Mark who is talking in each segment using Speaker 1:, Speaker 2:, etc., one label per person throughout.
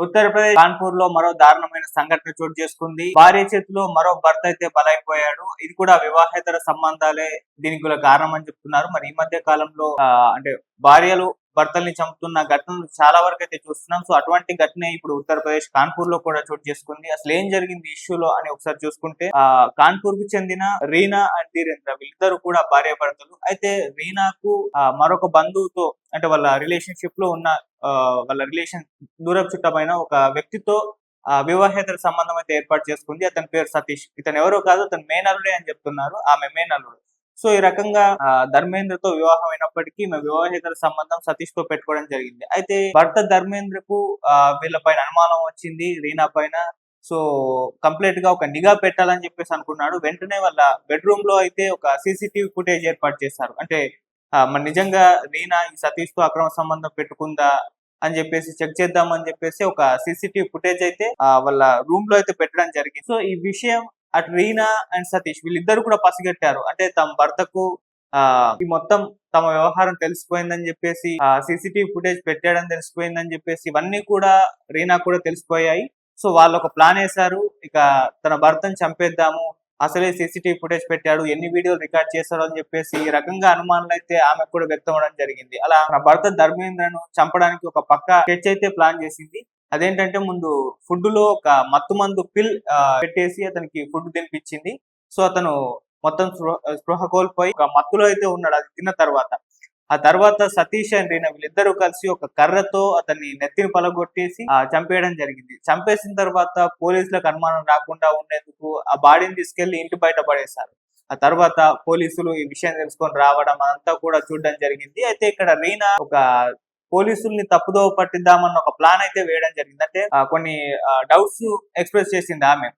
Speaker 1: ఉత్తరప్రదేశ్ కాన్పూర్లో మరో దారుణమైన సంఘటన చోటు చేసుకుంది. భార్య చేతిలో మరో భర్త అయితే బలైపోయాడు. ఇది కూడా వివాహేతర సంబంధాలే దీనికి గల కారణం అని చెప్తున్నారు. మరి ఈ మధ్య కాలంలో ఆ, అంటే భార్యలు భర్తల్ని చంపుతున్న ఘటనలు చాలా వరకు అయితే చూస్తున్నాం. సో అటువంటి ఘటన ఇప్పుడు ఉత్తరప్రదేశ్ కాన్పూర్లో కూడా చోటు చేసుకుంది. అసలు ఏం జరిగింది ఇష్యూలో అని ఒకసారి చూసుకుంటే ఆ కాన్పూర్కు చెందిన రీనా అండ్ ధీరేంద్ర వీళ్ళిద్దరు కూడా భార్య భర్తలు అయితే రీనాకు ఆ, మరొక బంధువుతో అంటే వాళ్ళ రిలేషన్షిప్లో ఉన్న వాళ్ళ రిలేషన్ దూరపు చుట్టమైన ఒక వ్యక్తితో ఆ, వివాహేతర సంబంధం అయితే ఏర్పాటు చేసుకుంది. అతని పేరు సతీష్. ఇతను ఎవరో కాదు అతను మేనల్లుడే అని చెప్తున్నారు. ఆమె మేనల్లుడు. సో ఈ రకంగా ధర్మేంద్రతో వివాహం అయినప్పటికీ ఈమె వివాహేతర సంబంధం సతీష్తో పెట్టుకోవడం జరిగింది. అయితే భర్త ధర్మేంద్రకు ఆ, వీళ్ళపైన అనుమానం వచ్చింది రీనా పైన. సో కంప్లీట్గా ఒక నిఘా పెట్టాలని చెప్పేసి అనుకున్నాడు. వెంటనే వాళ్ళ బెడ్రూమ్లో అయితే ఒక సీసీటీవీ ఫుటేజ్ ఏర్పాటు చేశారు. అంటే మరి నిజంగా రీనా ఈ సతీష్తో అక్రమ సంబంధం పెట్టుకుందా అని చెప్పేసి చెక్ చేద్దామని చెప్పేసి ఒక సీసీటీవీ ఫుటేజ్ అయితే వాళ్ళ రూమ్లో అయితే పెట్టడం జరిగింది. సో ఈ విషయం అటు రీనా అండ్ సతీష్ వీళ్ళిద్దరు కూడా పసిగట్టారు. అంటే తమ భర్తకు ఆ ఈ మొత్తం తమ వ్యవహారం తెలిసిపోయిందని చెప్పేసి ఆ సీసీటీవీ ఫుటేజ్ పెట్టాడని తెలిసిపోయిందని చెప్పేసి ఇవన్నీ కూడా రీనా కూడా తెలిసిపోయాయి. సో వాళ్ళు ఒక ప్లాన్ వేశారు. ఇక తన భర్తను చంపేద్దాము. అసలే సీసీటీవీ ఫుటేజ్ పెట్టాడు ఎన్ని వీడియోలు రికార్డ్ చేశాడు అని చెప్పేసి ఈ రకంగా అనుమానాలు అయితే ఆమె కూడా వ్యక్తం అవడం జరిగింది. అలా తన భర్త ధర్మేంద్రను చంపడానికి ఒక పక్క స్కెచ్ అయితే ప్లాన్ చేసింది. అదేంటంటే ముందు ఫుడ్లో ఒక మత్తు మందు పిల్ ఆ, పెట్టేసి అతనికి ఫుడ్ తినిపించింది. సో అతను మొత్తం స్పృహ కోల్పోయి ఒక మత్తులో అయితే ఉన్నాడు అది తిన్న తర్వాత. ఆ తర్వాత సతీష్ అండ్ రీనా వీళ్ళిద్దరూ కలిసి ఒక కర్రతో అతన్ని నెత్తిని పలగొట్టేసి ఆ, చంపేయడం జరిగింది. చంపేసిన తర్వాత పోలీసులకు అనుమానం రాకుండా ఉండేందుకు ఆ బాడీని తీసుకెళ్ళి ఇంటి బయట పడేశారు. ఆ తర్వాత పోలీసులు ఈ విషయం తెలుసుకొని రావడం అదంతా కూడా చూడడం జరిగింది. అయితే ఇక్కడ రీనా ఒక పోలీసుల్ని తప్పుదో పట్టిద్దామన్న ఒక ప్లాన్ అయితే వేయడం జరిగింది. అంటే కొన్ని డౌట్స్ ఎక్స్ప్రెస్ చేసింది ఆమె.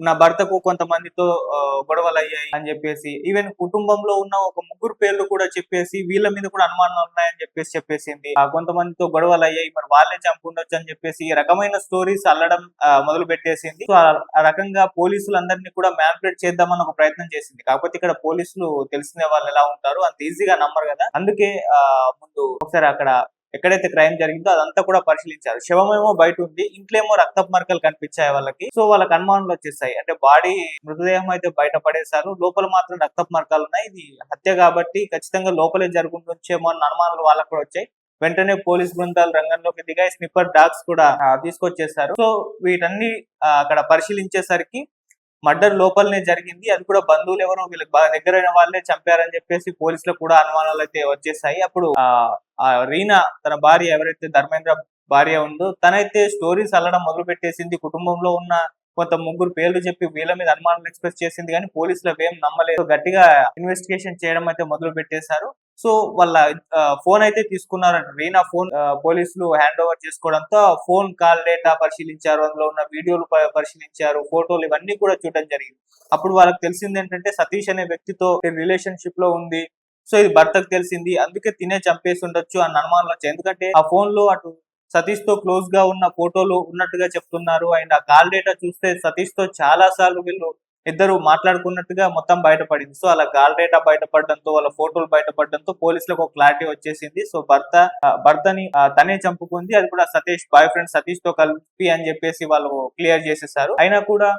Speaker 1: నా భర్తకు కొంతమందితో ఆ, గొడవలు అయ్యాయి అని చెప్పేసి ఈవెన్ కుటుంబంలో ఉన్న ఒక ముగ్గురు పేర్లు కూడా చెప్పేసి వీళ్ళ మీద కూడా అనుమానాలు ఉన్నాయని చెప్పేసి చెప్పేసింది. ఆ, కొంతమందితో గొడవలు అయ్యాయి మరి వాళ్ళే చంపుండొచ్చు అని చెప్పేసి ఈ రకమైన స్టోరీస్ అల్లడం మొదలు పెట్టేసింది. సో ఆ- ఆ రకంగా పోలీసులందరినీ కూడా మ్యాన్పులేట్ చేద్దామని ఒక ప్రయత్నం చేసింది. కాకపోతే ఇక్కడ పోలీసులు తెలిసిన వాళ్ళు ఎలా ఉంటారు అంత ఈజీగా నమ్మరు కదా. అందుకే ఆ ముందు ఒకసారి అక్కడ ఎక్కడైతే క్రైమ్ జరిగిందో అదంతా కూడా పరిశీలించారు శవమేమో బయట ఉంది ఇంట్లో ఏమో రక్తపు మరకలు కనిపించాయి వాళ్ళకి. సో వాళ్ళకి అనుమానాలు వచ్చేసాయి అంటే బాడీ మృతదేహం అయితే బయట పడేశారు. లోపల మాత్రం రక్తపు మరకలు ఉన్నాయి. ఇది హత్య కాబట్టి ఖచ్చితంగా లోపలే జరుగుతుందేమో అన్న అనుమానాలు వాళ్ళకు కూడా వచ్చాయి. వెంటనే పోలీస్ బృందాలు రంగంలోకి దిగాయి. స్నిప్పర్ డాగ్స్ కూడా తీసుకొచ్చేసారు సో వీటన్ని అక్కడ పరిశీలించేసరికి మర్డర్ లోపలనే జరిగింది. అది కూడా బంధువులు ఎవరో వీళ్ళకి బాగా దగ్గరైన వాళ్ళే చంపారని చెప్పేసి పోలీసులకు కూడా అనుమానాలు అయితే వచ్చేసాయి. అప్పుడు ఆ రీనా తన భార్య ఎవరైతే ధర్మేంద్ర భార్య ఉందో తనైతే స్టోరీస్ అల్లడం మొదలు పెట్టేసింది కుటుంబంలో ఉన్న కొంత ముగ్గురు పేర్లు చెప్పి వీళ్ళ మీద అనుమానాలు ఎక్స్ప్రెస్ చేసింది కానీ పోలీసులు ఏం నమ్మలేదు. గట్టిగా ఇన్వెస్టిగేషన్ చేయడం అయితే మొదలు పెట్టేశారు సో వాళ్ళ ఫోన్ అయితే తీసుకున్నారంట. రీనా ఫోన్ పోలీసులు హ్యాండ్ ఓవర్ చేసుకోవడంతో ఫోన్ కాల్ డేటా పరిశీలించారు. అందులో ఉన్న వీడియోలు ప- పరిశీలించారు. ఫోటోలు ఇవన్నీ కూడా చూడడం జరిగింది. అప్పుడు వాళ్ళకి తెలిసింది ఏంటంటే సతీష్ అనే వ్యక్తితో రిలేషన్షిప్లో ఉంది. సో ఇది భర్తకు తెలిసింది. అందుకే తినే చంపేసి ఉండొచ్చు అన్న అనుమానం వచ్చి ఎందుకంటే ఆ ఫోన్లో అటు సతీష్తో క్లోజ్గా ఉన్న ఫోటోలు ఉన్నట్టుగా చెప్తున్నారు. అండ్ ఆ కాల్ డేటా చూస్తే సతీష్తో చాలా సార్లు వీళ్ళు ఇద్దరు మాట్లాడుకున్నట్టుగా మొత్తం బయటపడింది. సో అలా కాల్ డేటా బయటపడడంతో వాళ్ళ ఫోటోలు బయటపడడంతో పోలీసులకు ఒక క్లారిటీ వచ్చేసింది. సో భర్త ఆ, భర్తని తనే చంపుకుంది. అది కూడా సతీష్ బాయ్ ఫ్రెండ్ సతీష్తో కలిపి అని చెప్పేసి వాళ్ళు క్లియర్ చేసేసారు. అయినా కూడా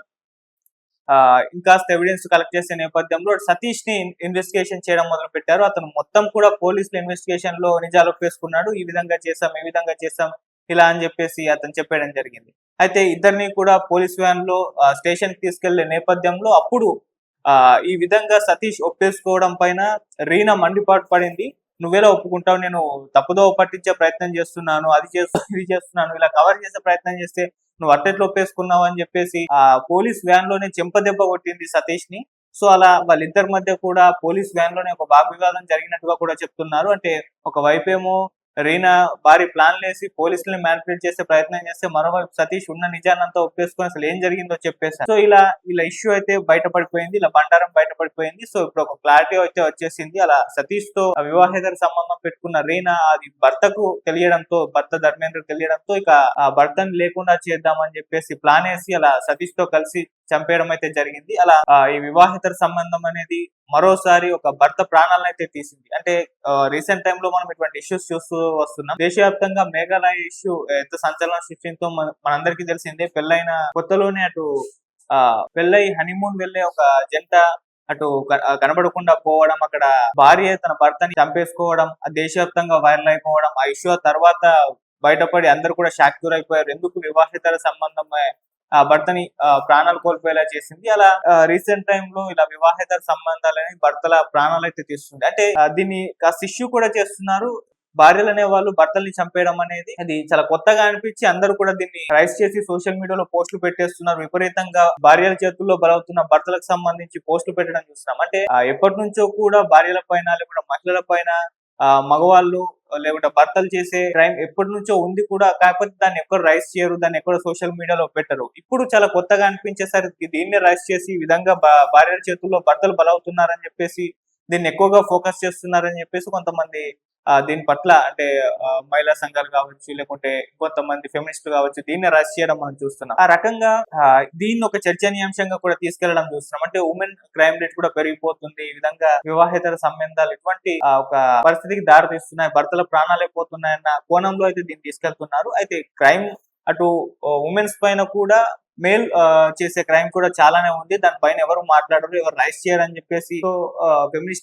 Speaker 1: ఇంకాస్త ఎవిడెన్స్ కలెక్ట్ చేసే నేపథ్యంలో సతీష్ని ఇన్వెస్టిగేషన్ చేయడం మొదలు పెట్టారు అతను మొత్తం కూడా పోలీసులు ఇన్వెస్టిగేషన్లో నిజాలు ఒప్పేసుకున్నాడు. ఈ విధంగా చేసాం ఈ విధంగా చేసాం ఇలా అని చెప్పేసి అతను చెప్పడం జరిగింది. అయితే ఇద్దరిని కూడా పోలీస్ వ్యాన్లో స్టేషన్కి తీసుకెళ్ళే నేపథ్యంలో అప్పుడు ఆ ఈ విధంగా సతీష్ ఒప్పేసుకోవడం పైన రీనా మండిపాటు పడింది. నువ్వేలా ఒప్పుకుంటావు? నేను తప్పుదో పట్టించే ప్రయత్నం చేస్తున్నాను అది చేస్తు ఇది చేస్తున్నాను ఇలా కవర్ చేసే ప్రయత్నం చేస్తే నువ్వు అట్టెట్లు ఒప్పేసుకున్నావు అని చెప్పేసి ఆ పోలీస్ వ్యాన్లోనే చెంపదెబ్బ కొట్టింది సతీష్ని సో అలా వాళ్ళిద్దరి మధ్య కూడా పోలీస్ వ్యాన్లోనే ఒక వాగ్వివాదం జరిగినట్టుగా కూడా చెప్తున్నారు. అంటే ఒక వైపేమో రీనా భారీ ప్లాన్లు వేసి పోలీసుల్ని మ్యానిపులేట్ చేసే ప్రయత్నం చేస్తే మరోవైపు సతీష్ ఉన్న నిజానంతా ఒప్పేసుకొని అసలు ఏం జరిగిందో చెప్పేసి సో ఇలా ఇలా ఇష్యూ అయితే బయటపడిపోయింది ఇలా బండారం బయటపడిపోయింది. సో ఇప్పుడు ఒక క్లారిటీ అయితే వచ్చేసింది. అలా సతీష్తో వివాహేతర సంబంధం పెట్టుకున్న రీనా అది భర్తకు తెలియడంతో భర్త ధర్మేంద్ర తెలియడంతో ఇక ఆ భర్తని లేకుండా చేద్దామని చెప్పేసి ప్లాన్ వేసి అలా సతీష్తో కలిసి చంపేయడం అయితే జరిగింది. అలా ఈ వివాహితర సంబంధం అనేది మరోసారి ఒక భర్త ప్రాణాలను అయితే తీసింది. అంటే రీసెంట్ టైమ్లో మనం ఇటువంటి ఇష్యూస్ చూస్తూ వస్తున్నాం. దేశవ్యాప్తంగా మేఘాలయ ఇష్యూ ఎంత సంచలనం సృష్టించో మనందరికీ తెలిసిందే. పెళ్ళైన కొత్తలోనే అటు ఆ పెళ్ళై హనీమూన్ వెళ్ళే ఒక జంట అటు కనబడకుండా పోవడం అక్కడ భార్య తన భర్తని చంపేసుకోవడం దేశవ్యాప్తంగా వైరల్ అయిపోవడం ఆ ఇష్యూ తర్వాత బయటపడి అందరు కూడా షాక్ గురైపోయారు ఎందుకు వివాహితర సంబంధం భర్తని ఆ, ప్రాణాలు కోల్పోయేలా చేసింది. అలా రీసెంట్ టైమ్లో ఇలా వివాహేతర సంబంధాలని భర్తల ప్రాణాలు అయితే తీస్తుంది. అంటే దీన్ని కాస్త ఇష్యూ కూడా చేస్తున్నారు. భార్యలు అనే వాళ్ళు భర్తల్ని చంపేయడం అనేది అది చాలా కొత్తగా అనిపించి అందరూ కూడా దీన్ని రైస్ చేసి సోషల్ మీడియాలో పోస్టులు పెట్టేస్తున్నారు. విపరీతంగా భార్యల చేతుల్లో బలవుతున్న భర్తలకు సంబంధించి పోస్టులు పెట్టడం చూస్తున్నాం. అంటే ఎప్పటి నుంచో కూడా భార్యల పైన లేకుండా మహిళల పైన మగవాళ్ళు లేకుంటే భర్తలు చేసే క్రైమ్ ఎప్పటి నుంచో ఉంది కూడా కాకపోతే దాన్ని ఎక్కడ రైస్ చేయరు దాన్ని ఎక్కడ సోషల్ మీడియాలో పెట్టరు. ఇప్పుడు చాలా కొత్తగా అనిపించేసరికి దీన్ని రైస్ చేసి ఈ విధంగా భా- భార్యల చేతుల్లో భర్తలు బలవుతున్నారని చెప్పేసి దీన్ని ఎక్కువగా ఫోకస్ చేస్తున్నారని చెప్పేసి కొంతమంది దీని పట్ల అంటే మహిళా సంఘాలు కావచ్చు లేకుంటే కొంతమంది ఫెమినిస్టులు కావచ్చు దీన్ని రష్ చేయడం మనం చూస్తున్నాం. ఆ రకంగా దీన్ని ఒక చర్చనీయాంశంగా కూడా తీసుకెళ్ళడం చూస్తున్నాం. అంటే ఉమెన్ క్రైమ్ రేట్ కూడా పెరిగిపోతుంది. ఈ విధంగా వివాహేతర సంబంధాలు ఇటువంటి ఒక పరిస్థితికి దారి తీస్తున్నాయి భర్తల ప్రాణాలు అయిపోతున్నాయన్న కోణంలో అయితే దీన్ని తీసుకెళ్తున్నారు. అయితే క్రైమ్ అటు ఉమెన్స్ పైన కూడా మేల్ చేసే క్రైమ్ కూడా చాలానే ఉంది. దానిపైన ఎవరు మాట్లాడరు ఎవరు రైస్ చేయరని అని చెప్పేసి ఫెమినిస్ట్